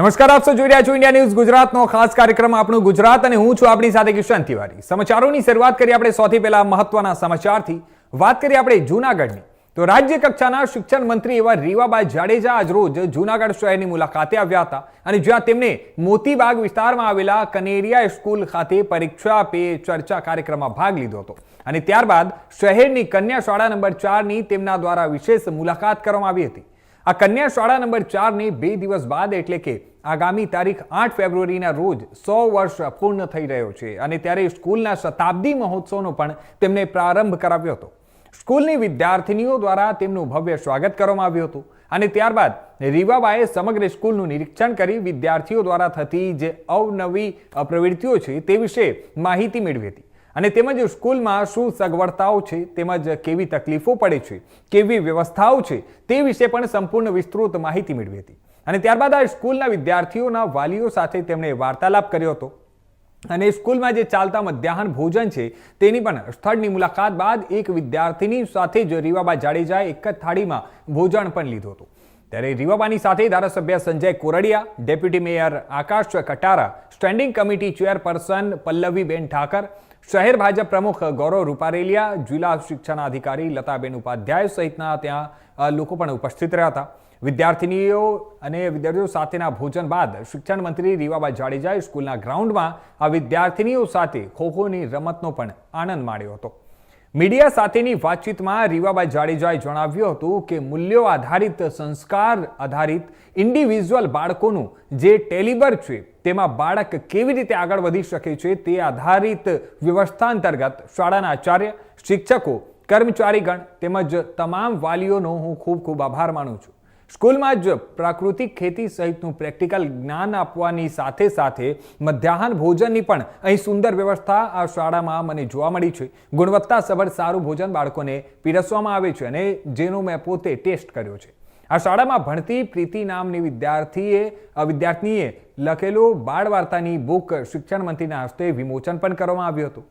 નમસ્કાર, આપ સૌ જોઈ રહ્યા છો ઇન્ડિયા ન્યૂઝ ગુજરાતનો ખાસ કાર્યક્રમ આપણું ગુજરાત અને હું છું આપણી સાથે કિશન તિવારી. સમાચારોની શરૂઆત કરીએ આપણે સૌથી પહેલા મહત્વના સમાચારથી. વાત કરીએ આપણે જૂનાગઢની. તો રાજ્ય કક્ષાના શિક્ષણ મંત્રી એવા રીવાબાઈ જાડેજા આજરોજ જૂનાગઢ શહેરની મુલાકાતે આવ્યા હતા અને જ્યાં તેમણે મોતીબાગ વિસ્તારમાં આવેલા કનેરિયા સ્કૂલ ખાતે પરીક્ષા પે ચર્ચા કાર્યક્રમમાં ભાગ લીધો હતો. અને ત્યારબાદ શહેરની કન્યા શાળા નંબર ચારની તેમના દ્વારા વિશેષ મુલાકાત કરવામાં આવી હતી. આ કન્યા શાળા નંબર ચારની બે દિવસ બાદ એટલે કે આગામી તારીખ આઠ ફેબ્રુઆરીના રોજ સો વર્ષ પૂર્ણ થઈ રહ્યો છે. અને ત્યારે સ્કૂલના શતાબ્દી મહોત્સવનો પણ તેમને પ્રારંભ કરાવ્યો હતો. સ્કૂલની વિદ્યાર્થીનીઓ દ્વારા તેમનું ભવ્ય સ્વાગત કરવામાં આવ્યું હતું. અને ત્યારબાદ રીવાબાએ સમગ્ર સ્કૂલનું નિરીક્ષણ કરી વિદ્યાર્થીઓ દ્વારા થતી જે અવનવી પ્રવૃત્તિઓ છે તે વિશે માહિતી મેળવી હતી. અને તેમજ સ્કૂલમાં શું સગવડતાઓ છે, તેમજ કેવી તકલીફો પડે છે, કેવી વ્યવસ્થાઓ છે, તે વિશે પણ સંપૂર્ણ વિસ્તૃત માહિતી મેળવી હતી. અને ત્યારબાદ આ સ્કૂલના વિદ્યાર્થીઓના વાલીઓ સાથે તેમણે વાર્તાલાપ કર્યો હતો. અને સ્કૂલમાં જે ચાલતા મધ્યાહન ભોજન છે, તેની પણ સ્થળની મુલાકાત બાદ એક વિદ્યાર્થીની સાથે જ રીવાબા જાડેજાએ એક જ થાળીમાં ભોજન પણ લીધું હતું. ત્યારે રીવાબાની સાથે ધારાસભ્ય Sanjay Koradiya, deputy mayor Akash Katara, standing committee chairperson Pallaviben Thakar શહેર ભાજપ પ્રમુખ ગૌરવ રૂપારેલિયા, જિલ્લા શિક્ષણાધિકારી લતાબેન ઉપાધ્યાય સહિતના ત્યાં લોકો પણ ઉપસ્થિત રહ્યા હતા. વિદ્યાર્થીનીઓ અને વિદ્યાર્થીઓ સાથેના ભોજન બાદ શિક્ષણ મંત્રી રીવાબા જાડેજાએ સ્કૂલના ગ્રાઉન્ડમાં આ વિદ્યાર્થીનીઓ સાથે ખોખોની રમતનો પણ આનંદ માણ્યો હતો. મીડિયા સાથેની વાતચીતમાં રીવાબાઈ જાડેજાએ જણાવ્યું હતું કે મૂલ્યો આધારિત સંસ્કાર આધારિત ઇન્ડિવિઝ્યુઅલ બાળકોનું જે ટેલિબર છે, તેમાં બાળક કેવી રીતે આગળ વધી શકે છે તે આધારિત વ્યવસ્થા અંતર્ગત શાળાના આચાર્ય, શિક્ષકો, કર્મચારીગણ તેમજ તમામ વાલીઓનો હું ખૂબ ખૂબ આભાર માનું છું. સ્કૂલમાં જ પ્રાકૃતિક ખેતી સહિતનું પ્રેક્ટિકલ જ્ઞાન આપવાની સાથે સાથે મધ્યાહન ભોજનની પણ અહીં સુંદર વ્યવસ્થા આ શાળામાં મને જોવા મળી છે. ગુણવત્તાસભર સારું ભોજન બાળકોને પીરસવામાં આવે છે અને જેનો મેં પોતે ટેસ્ટ કર્યો છે. આ શાળામાં ભણતી પ્રીતિ નામની વિદ્યાર્થીએ અ, વિદ્યાર્થીનીએ લખેલો બાળ વાર્તાની બુક શિક્ષણ મંત્રીના હસ્તે વિમોચન પણ કરવામાં આવ્યું હતું.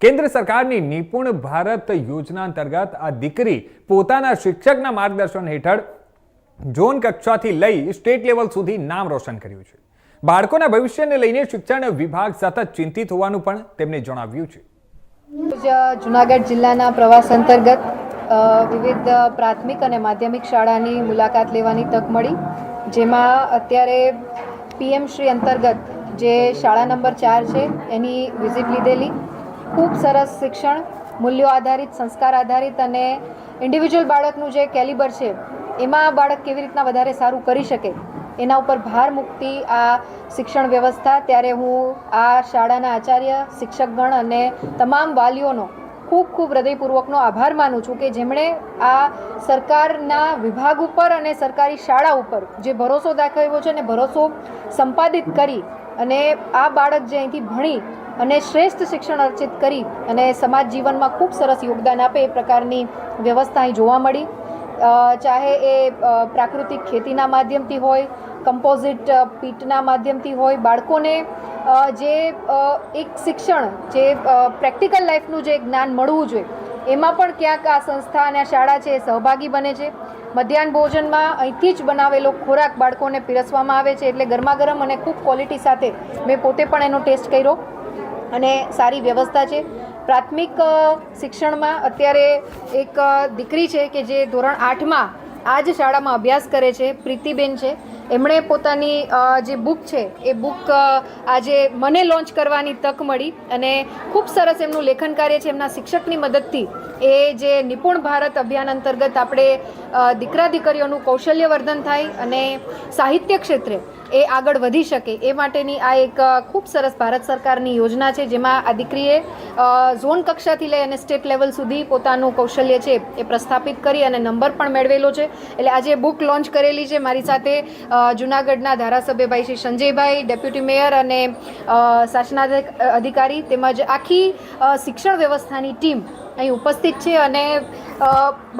કેન્દ્ર સરકારની નિપુણ ભારત યોજના અંતર્ગત આ દીકરી પોતાના શિક્ષકના માર્ગદર્શન હેઠળ ઝોન કક્ષાથી લઈ સ્ટેટ લેવલ સુધી નામ રોશન કર્યું છે. બાળકોના ભવિષ્યને લઈને શિક્ષણ વિભાગ સતત ચિંતિત હોવાનું પણ તેમણે જણાવ્યું છે. જુનાગઢ જિલ્લાના પ્રવાસ અંતર્ગત વિવિધ પ્રાથમિક અને માધ્યમિક શાળાની મુલાકાત લેવાની તક મળી, જેમાં અત્યારે પીએમ શ્રી અંતર્ગત જે શાળા નંબર ચાર છે, એની વિઝિટ લીધેલી. ખૂબ સરસ શિક્ષણ, મૂલ્યો આધારિત, સંસ્કાર આધારિત અને ઇન્ડિવિજ્યુઅલ બાળકનું જે કેલિબર છે એમાં બાળક કેવી રીતના વધારે સારું કરી શકે? એના ઉપર ભાર મૂકતી આ શિક્ષણ વ્યવસ્થા, ત્યારે હું આ શાળાના આચાર્ય, શિક્ષકગણ અને તમામ વાલીઓનો ખૂબ ખૂબ હૃદયપૂર્વકનો આભાર માનું છું કે જેમણે આ સરકારના વિભાગ ઉપર અને સરકારી શાળા ઉપર જે ભરોસો દાખવ્યો છે અને ભરોસો સંપાદિત કરી અને આ બાળક જે અહીંથી ભણી અને શ્રેષ્ઠ શિક્ષણ અર્ચિત કરી અને સમાજ જીવનમાં ખૂબ સરસ યોગદાન આપે એ પ્રકારની વ્યવસ્થા અહીં જોવા મળી. ચાહે એ પ્રાકૃતિક ખેતીના માધ્યમથી હોય, કમ્પોઝિટ પીટના માધ્યમથી હોય, બાળકોને જે એક શિક્ષણ, જે પ્રેક્ટિકલ લાઈફનું જે જ્ઞાન મળવું જોઈએ, એમાં પણ ક્યાંક આ સંસ્થા અને આ શાળા છે એ સહભાગી બને છે. મધ્યાહન ભોજનમાં અહીંથી જ બનાવેલો ખોરાક બાળકોને પીરસવામાં આવે છે એટલે ગરમા ગરમ અને ખૂબ ક્વોલિટી સાથે મેં પોતે પણ એનો ટેસ્ટ કર્યો અને સારી વ્યવસ્થા છે. પ્રાથમિક શિક્ષણમાં અત્યારે એક દીકરી છે કે જે ધોરણ આઠમાં આ જ શાળામાં અભ્યાસ કરે છે, પ્રીતિબેન છે. એમણે પોતાની જે બુક છે, એ બુક આજે મને લોન્ચ કરવાની તક મળી અને ખૂબ સરસ એમનું લેખન કાર્ય છે. એમના શિક્ષકની મદદથી એ જે નિપુણ ભારત અભિયાન અંતર્ગત આપણે દીકરા દીકરીઓનું કૌશલ્યવર્ધન થાય અને સાહિત્ય ક્ષેત્રે એ આગળ વધી શકે એ માટેની આ એક ખૂબ સરસ ભારત સરકારની યોજના છે, જેમાં આ દીકરીએ ઝોન કક્ષાથી લઈ અને સ્ટેટ લેવલ સુધી પોતાનું કૌશલ્ય છે એ પ્રસ્થાપિત કરી અને નંબર પણ મેળવેલો છે. એટલે આજે બુક લોન્ચ કરેલી છે. મારી સાથે જુનાગઢના ધારાસભ્યભાઈ શ્રી સંજયભાઈ, ડેપ્યુટી મેયર અને શાસના અધિકારી તેમજ આખી શિક્ષણ વ્યવસ્થાની ટીમ અહીં ઉપસ્થિત છે અને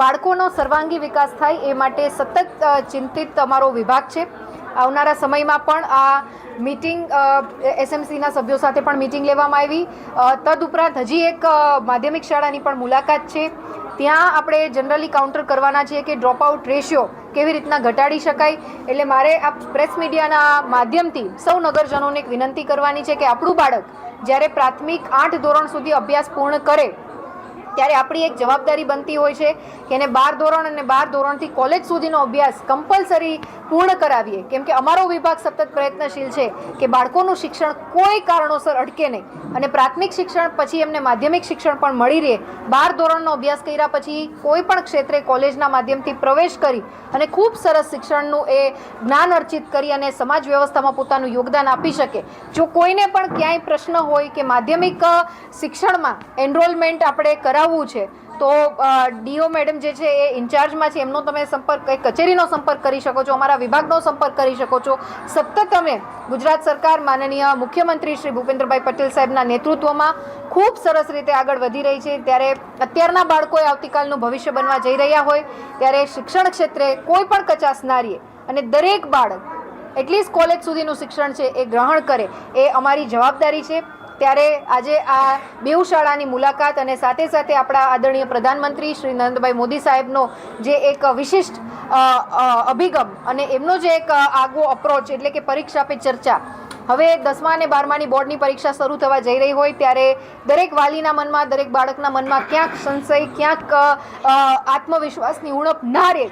બાળકોનો સર્વાંગી વિકાસ થાય એ માટે સતત ચિંતિત અમારો વિભાગ છે. આવનારા સમયમાં પણ આ મીટિંગ એસએમસીના સભ્યો સાથે પણ મીટિંગ લેવામાં આવી. તદુપરાંત હજી એક માધ્યમિક શાળાની પણ મુલાકાત છે. ત્યાં આપણે જનરલી કાઉન્ટર કરવાના છીએ કે ડ્રોપ આઉટ રેશિયો કેવી રીતના ઘટાડી શકાય. એટલે મારે આ પ્રેસ મીડિયાના માધ્યમથી સૌ નગરજનોને એક વિનંતી કરવાની છે કે આપણું બાળક જ્યારે પ્રાથમિક આઠ ધોરણ સુધી અભ્યાસ પૂર્ણ કરે ત્યારે આપણી એક જવાબદારી બનતી હોય છે કે એને બાર ધોરણ અને બાર ધોરણથી કોલેજ સુધીનો અભ્યાસ કમ્પલસરી પૂર્ણ કરાવીએ. કેમ કે અમારો વિભાગ સતત પ્રયત્નશીલ છે કે બાળકોનું શિક્ષણ કોઈ કારણોસર અટકે નહીં. અને પ્રાથમિક શિક્ષણ પછી એમને માધ્યમિક શિક્ષણ પણ મળી રહે. બાર ધોરણનો અભ્યાસ કર્યા પછી કોઈ પણ ક્ષેત્રે કોલેજના માધ્યમથી પ્રવેશ કરી અને ખૂબ સરસ શિક્ષણનું એ જ્ઞાન અર્જિત કરી અને સમાજ વ્યવસ્થામાં પોતાનું યોગદાન આપી શકે. જો કોઈને પણ ક્યાંય પ્રશ્ન હોય કે માધ્યમિક શિક્ષણમાં એનરોલમેન્ટ આપણે કરાવવું છે, તો ડીઓ મેડમ જે છે એ ઇન્ચાર્જમાં છે, એમનો તમે સંપર્ક કચેરીનો સંપર્ક કરી શકો છો, અમારા વિભાગનો સંપર્ક કરી શકો છો. સતત અમે ગુજરાત સરકાર, માનનીય મુખ્યમંત્રી શ્રી ભૂપેન્દ્રભાઈ પટેલ સાહેબના નેતૃત્વમાં ખૂબ સરસ રીતે આગળ વધી રહી છે. ત્યારે અત્યારના બાળકોએ આવતીકાલનું ભવિષ્ય બનવા જઈ રહ્યા હોય, ત્યારે શિક્ષણ ક્ષેત્રે કોઈ પણ કચાસ ના રહે અને દરેક બાળક એટલીસ્ટ કોલેજ સુધીનું શિક્ષણ છે એ ગ્રહણ કરે, એ અમારી જવાબદારી છે. ત્યારે આજે આ બેઉ શાળાની મુલાકાત અને સાથે સાથે આપણા આદરણીય પ્રધાનમંત્રી શ્રી નરેન્દ્રભાઈ મોદી સાહેબનો જે એક વિશિષ્ટ અભિગમ અને એમનો જે એક આગવો અપ્રોચ એટલે કે પરીક્ષા પે ચર્ચા. હવે દસમા અને બારમાની બોર્ડની પરીક્ષા શરૂ થવા જઈ રહી હોય ત્યારે દરેક વાલીના મનમાં, દરેક બાળકના મનમાં ક્યાંક સંશય, ક્યાંક આત્મવિશ્વાસની ઉણપ ના રહે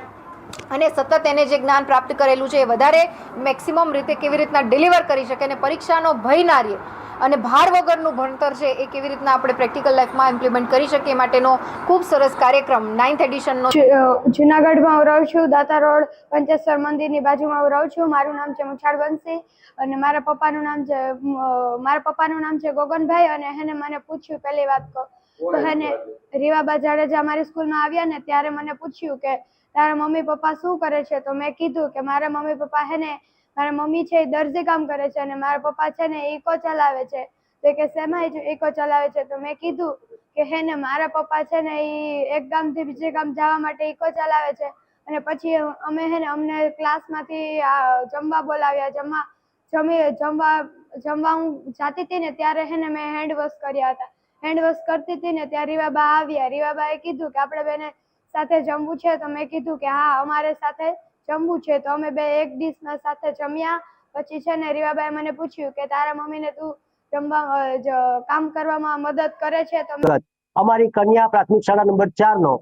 અને સતત એને જે જ્ઞાન પ્રાપ્ત કરેલું છે એ વધારે મેક્સિમમ રીતે કેવી રીતના ડિલિવર કરી શકે અને પરીક્ષાનો ભય ના રહે. અને ભાર વગરનું ભણતર છે એ કેવી રીતના આપણે પ્રેક્ટિકલ લાઈફમાં ઇમ્પ્લિમેન્ટ કરી શકીએ માટેનો ખૂબ સરસ કાર્યક્રમ નાઇન્થ એડિશનનો જુનાગઢમાં હું રહું છું દાતા રોડ પંચેશ્વર મંદિરની બાજુમાં હું રહું છું. મારું નામ છે મુછાળ બંસી અને મારા પપ્પાનું નામ છે મારા પપ્પાનું નામ છે ગોગનભાઈ અને હેને મને પૂછ્યું પહેલી વાત કહું તો હેને રીવાબા જાડેજા મારી સ્કૂલમાં આવ્યા ને ત્યારે મને પૂછ્યું કે તારા મમ્મી પપ્પા શું કરે છે? તો મેં કીધું કે મારા મમ્મી પપ્પા હે ને મારા મમ્મી છે એ દરજી કામ કરે છે અને મારા પપ્પા છે ને ઇકો ચલાવે છે. તો કે, શેમાં ઇકો ચલાવે છે? તો મેં કીધું કે, હે ને, મારા પપ્પા છે ને એ એક ગામથી બીજે ગામ જવા માટે ઇકો ચલાવે છે. અને પછી અમે હે ને, અમને ક્લાસમાંથી જમવા બોલાવ્યા. જમવા, જમી, જમવા જમવા હું જાતી હતી ને ત્યારે હે ને મેં હેન્ડ વોશ કર્યા હતા. હેન્ડ વોશ કરતી હતી ને ત્યાં રીવાબા આવ્યા. રીવાબાએ કીધું કે, આપણે બેને સાથે જમવું છે? તો મેં કીધું કે, હા, અમારે સાથે જમવું છે તો અમે બે એક ડીશમાં સાથે જમ્યા. પછી છે ને રીવાબાએ મને પૂછ્યું કે તારા મમ્મીને તું જમવા કામ કરવામાં મદદ કરે છે તો અમારી કન્યા પ્રાથમિક શાળા નંબર ચાર નો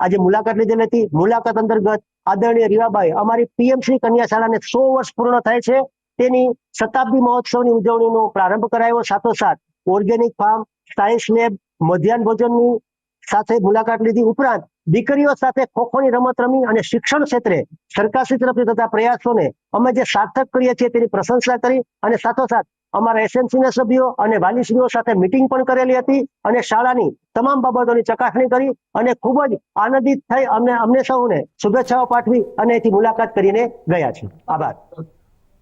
આજે મુલાકાત લીધેલી હતી. મુલાકાત અંતર્ગત આદરણીય રીવાબાઈ અમારી પીએમસી કન્યા શાળાને સો વર્ષ પૂર્ણ થાય છે. તેની શતાબ્દી મહોત્સવની ઉજવણીનો પ્રારંભ કરાયો. સાથોસાથ ઓર્ગેનિક ફાર્મ, સાયન્સ લેબ, મધ્યાહન ભોજનની સાથે મુલાકાત લીધી. ઉપરાંત દીકરીઓ સાથે ખોખોની રમત રમી અને શિક્ષણ ક્ષેત્રે સરકારશ્રી તરફથી થતા પ્રયાસોને અમે જે સાર્થક કરીએ છીએ તેની પ્રશંસા કરી અને સાથોસાથ અમારા એસએમસીના સભ્યો અને વાલીશ્રીઓ સાથે મિટિંગ પણ કરેલી હતી અને શાળાની તમામ બાબતોની ચકાસણી કરી અને ખૂબ જ આનંદિત થઈ અમને અમને સૌને શુભેચ્છાઓ પાઠવી અને એથી મુલાકાત કરીને ગયા છે આભાર.